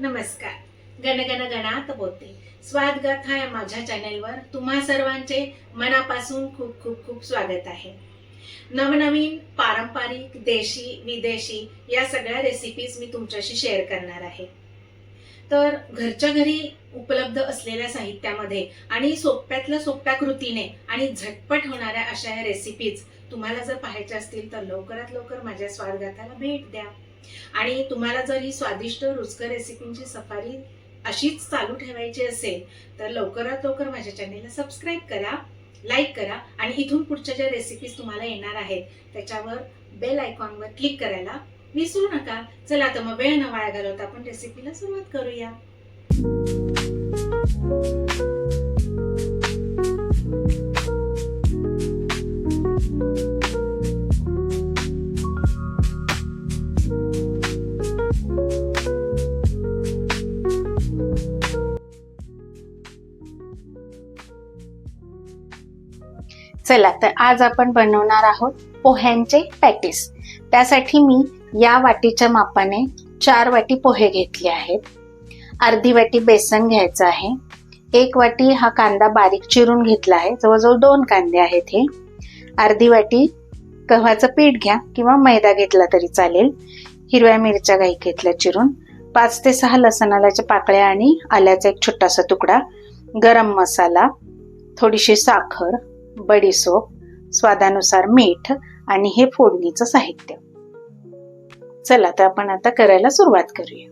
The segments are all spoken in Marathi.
नमस्कार. गणगण गणात बोलते स्वाद गाथा या माझ्या चॅनेलवर तुम्हा सर्वांचे मनापासून खूप खूप खूप स्वागत आहे. नवनवीन पारंपरिक देशी विदेशी या सगळ्या रेसिपीज मी तुमच्याशी शेअर करणार आहे. तर घरच्या घरी उपलब्ध असलेल्या साहित्यामध्ये आणि सोप्यातल्या सोप्या कृतीने आणि झटपट होणाऱ्या अशा या रेसिपीज तुम्हाला जर पाहायच्या असतील तर लवकरात लवकर माझ्या स्वादगाथाला भेट द्या. आणि तुम्हाला जर ही स्वादिष्ट रुचकर रेसिपींची सफारी अशीच चालू ठेवायची असेल तर लवकरात लवकर माझ्या चॅनेलला सबस्क्राईब करा लाईक करा आणि इथून पुढच्या ज्या रेसिपीज तुम्हाला येणार आहेत त्याच्यावर बेल आयकॉनवर क्लिक करायला विसरू नका. चला तर मग वेळ न वाया घालवता आपण रेसिपीला सुरुवात करूया. चला तर आज आपण बनवणार आहोत पोह्यांचे पॅटीस. त्यासाठी मी या वाटीच्या मापाने चार वाटी पोहे घेतले आहेत. अर्धी वाटी बेसन घ्यायचं आहे. एक वाटी हा कांदा बारीक चिरून घेतला आहे. जवळजवळ दोन कांदे आहेत हे. अर्धी वाटी गव्हाचं पीठ घ्या किंवा मैदा घेतला तरी चालेल. हिरव्या मिरच्या गाई घेतल्या चिरून. पाच ते सहा लसणाच्या पाकळ्या आणि आल्याचा एक छोटासा तुकडा. गरम मसाला थोडीशी साखर बडीसोप स्वादानुसार मीठ आणि हे फोडणीचं साहित्य. चला तर आपण आता करायला सुरुवात करूया.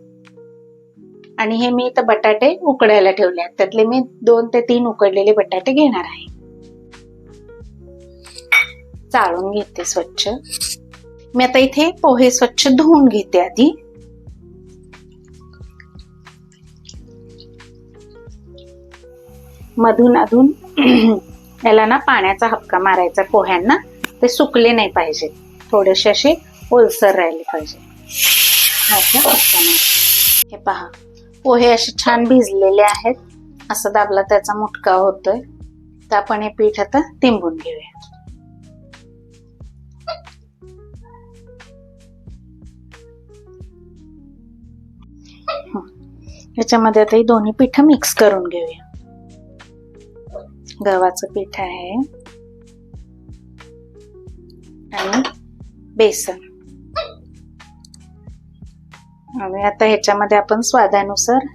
आणि हे मी इथं बटाटे उकडायला ठेवले आहेत. त्यातले मी दोन ते तीन उकडलेले बटाटे घेणार आहे. चाळून घेते स्वच्छ. मी आता इथे पोहे स्वच्छ धुवून घेते आधी. मधून अधून याला ना पाण्याचा हपका मारायचा पोह्यांना. ते सुकले नाही पाहिजे. थोडेसे असे ओलसर राहिले पाहिजे. हे पहा. पोहे असे छान भिजलेले आहेत. असं दाबला त्याचा मुटका होतोय. तर आपण हे पीठ आता तिंबून घेऊया. याच्यामध्ये आता ही दोन्ही पीठ मिक्स करून घेऊया. गव्हाचं पीठ आहे. आणि बेसन. आणि आता ह्याच्यामध्ये आपण स्वादानुसार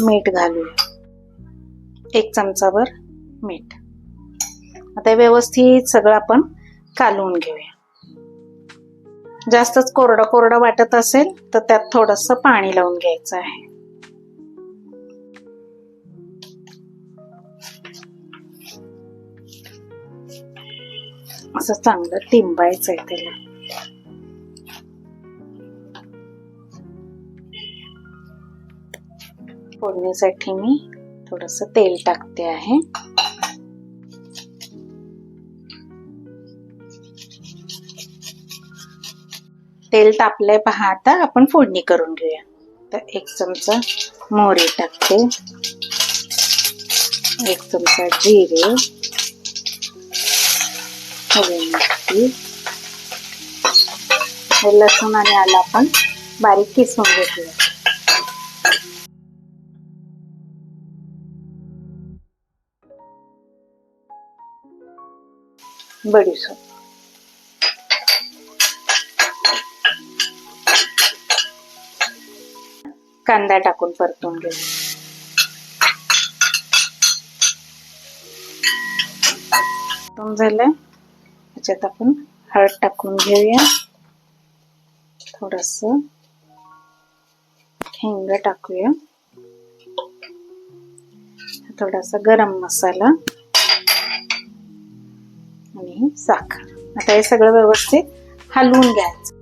मीठ घालूया. एक चमचाभर मीठ. आता व्यवस्थित सगळं आपण कालवून घेऊया. जास्तच कोरडं कोरडं वाटत असेल तर त्यात थोडस पाणी लावून घ्यायचं आहे. असं चांगलं टिंबायचं आहे त्याला. फोडणीसाठी मी थोडस तेल टाकते आहे. तेल तापलंय पहा आता आपण फोडणी करून घेऊया. तर एक चमचा मोहरी टाकते. एक चमचा जिरे. हवी हे लसूण आणि आला आपण बारीक किसून घेतलं. बडीशोप. कांदा टाकून परतून घेऊ. झालं? त्याच्यात आपण हळद टाकून घेऊया. थोडस हिंग टाकूया. थोडासा गरम मसाला आणि साखर. आता हे सगळं व्यवस्थित हलवून घ्यायचं.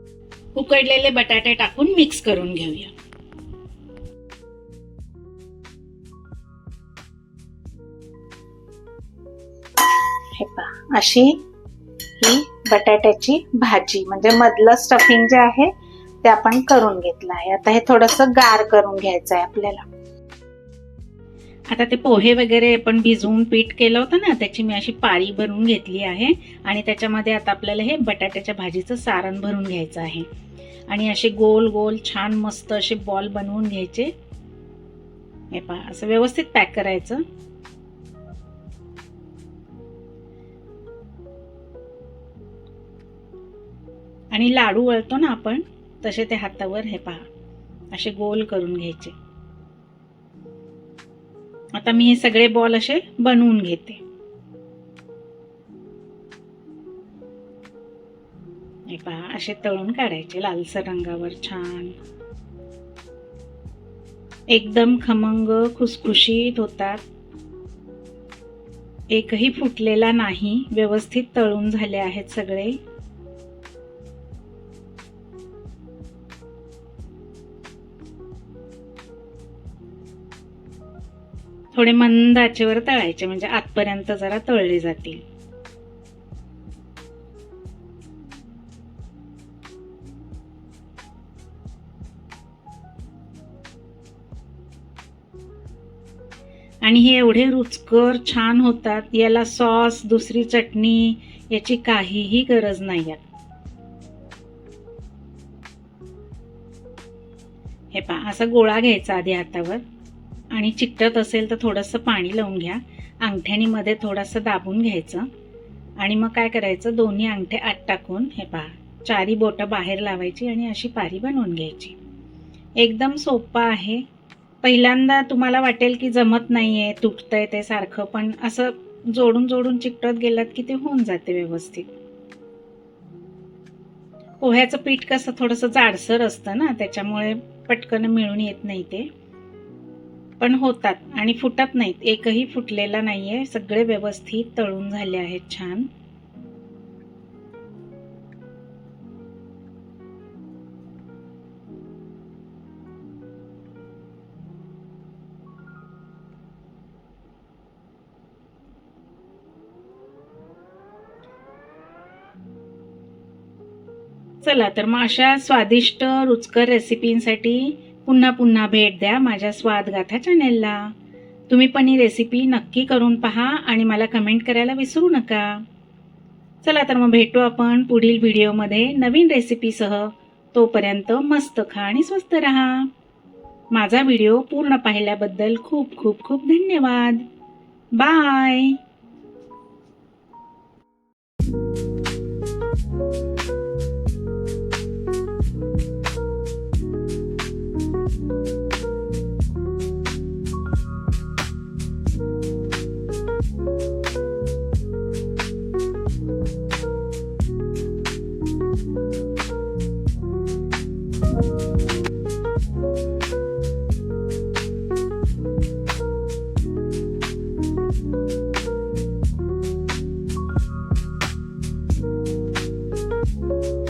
उकडलेले बटाटे टाकून मिक्स करून घेऊया. हे पहा अशी ही बटाट्याची भाजी म्हणजे मधलं स्टफिंग जे आहे ते आपण करून घेतलं आहे. आता हे थोडस गार करून घ्यायचं आहे आपल्याला. आता ते पोहे वगैरे आपण भिजवून पीठ केलं होतं ना त्याची मी अशी पाळी भरून घेतली आहे. आणि त्याच्यामध्ये आता आपल्याला हे बटाट्याच्या भाजीचं सारण भरून घ्यायचं आहे. आणि असे गोल गोल छान मस्त असे बॉल बनवून घ्यायचे. हे पहा असं व्यवस्थित पॅक करायचं. आणि लाडू वळतो ना आपण तसे ते हातावर हे पहा. असे गोल करून घ्यायचे. आता मी हे सगळे बॉल असे बनवून घेते. हे पहा असे तळून काढायचे लालसर रंगावर छान. एकदम खमंग खुसखुशीत होतात. एकही फुटलेला नाही व्यवस्थित तळून झाले आहेत सगळे. थोडे मंद आचेवर तळायचे म्हणजे आतपर्यंत जरा तळले जातील. आणि हे एवढे रुचकर छान होतात याला सॉस दुसरी चटणी याची काहीही गरज नाही आहे. हे पहा असा गोळा घ्यायचा आधी हातावर. आणि चिकटत असेल तर थोडंसं पाणी लावून घ्या. अंगठ्यानी मध्ये थोडंसं दाबून घ्यायचं. आणि मग काय करायचं? दोन्ही अंगठे आत टाकून हे पहा चारी बोटं बाहेर लावायची आणि अशी पारी बनवून घ्यायची. एकदम सोपं आहे. पहिल्यांदा तुम्हाला वाटेल की जमत नाही आहे तुटतंय ते सारखं पण असं जोडून जोडून चिकटत गेलात की ते होऊन जाते व्यवस्थित. पोह्याचं पीठ कसं थोडंसं जाडसर असतं ना त्याच्यामुळे पटकन मिळून येत नाही ते. पण होतात आणि फुटत नाहीत. एकही फुटलेला नाहीये. सगळे व्यवस्थित तळून झाले आहेत छान. चला तर मग अशा स्वादिष्ट रुचकर रेसिपींसाठी पुन्हा पुन्हा भेट द्या माझ्या स्वादगाथा चॅनेलला तुम्ही पण ही रेसिपी नक्की करून पहा आणि मला कमेंट करायला विसरू नका. चला तर मग भेटू आपण पुढील व्हिडिओमध्ये नवीन रेसिपीसह तोपर्यंत मस्त खा आणि स्वस्त रहा. माझा व्हिडिओ पूर्ण पाहिल्याबद्दल खूप खूप खूप धन्यवाद. बाय うん。